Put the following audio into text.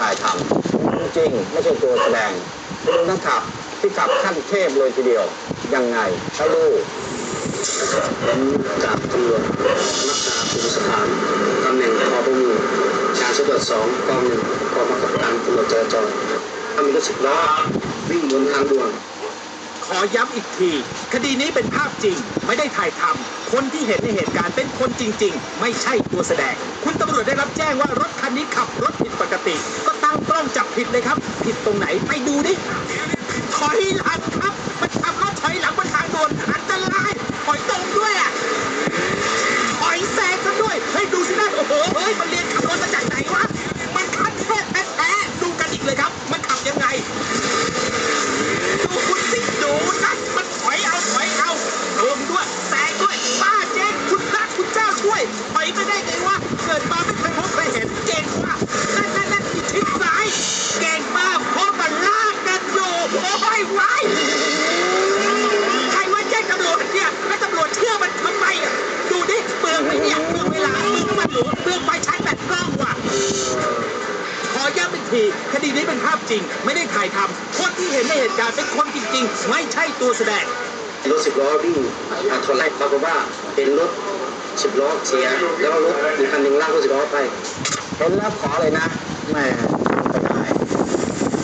ถ่ายทำจริงๆไม่ใช่ตัวแสดงไปดูนักขับที่ขับขั้นเทพเลยทีเดียว ยังไงไปดูผมจากตำรวจรักษาภูมิสถานตำแหน่งพบมูการสำรวจสองกองหนึ่งกองบังคับการตำรวจจราจรถ้ามีรถสิบล้อวิ่งบนทางด่วนขอย้ำอีกที คดีนี้เป็นภาพจริง ไม่ได้ถ่ายทำคนที่เห็นในเหตุการณ์เป็นคนจริง ๆ ไม่ใช่ตัวแสดง คุณตำรวจได้รับแจ้งว่ารถคันนี้ขับรถ ติ ก็ตั้งกล้องจับผิดเลยครับ ผิดตรงไหนไปดูดิ ถอยหลังครับ มันขับรถถอยหลังบนทางด่วนอันตรายถอยตรงด้วยอะถอยแซงกันด้วยเฮ้ดูสินะโอ้โหเฮ้ยมันเรียนขับรถมาจากไหนวะมันคันเทพแท้ดูกันอีกเลยครับ มันขับยังไงดูคุณสิดูนะมันถอยเอาถอยเอาลงด้วยแซงด้วยป้าเจ๊คุณพระคุณเจ้าช่วยถอยไปได้ไงวะเกิดมาไม่เคยพบ โอ้ยไว้ใครว่าแจ้งตำรวจเนี่ยแล้วตำรวจเชื่อมันทำไมอะดูดิเปลืองไหมเนี่ยเปลืองเวลาเปลืองมันหรือเปลืองไฟใช้แบตกล้องว่ะขอย้ำอีกทีคดีนี้เป็นภาพจริง ไม่ได้ถ่ายทำคนที่เห็นในเหตุการณ์เป็นคนจริง ๆ ไม่ใช่ตัวแสดงรถสิบล้อวิ่งมาชนไล่ปรากฏว่าเป็นรถสิบล้อเสียแล้วรถอีกคันหนึ่งลากรถสิบล้อไปเห็นแล้วขอเลยนะแหม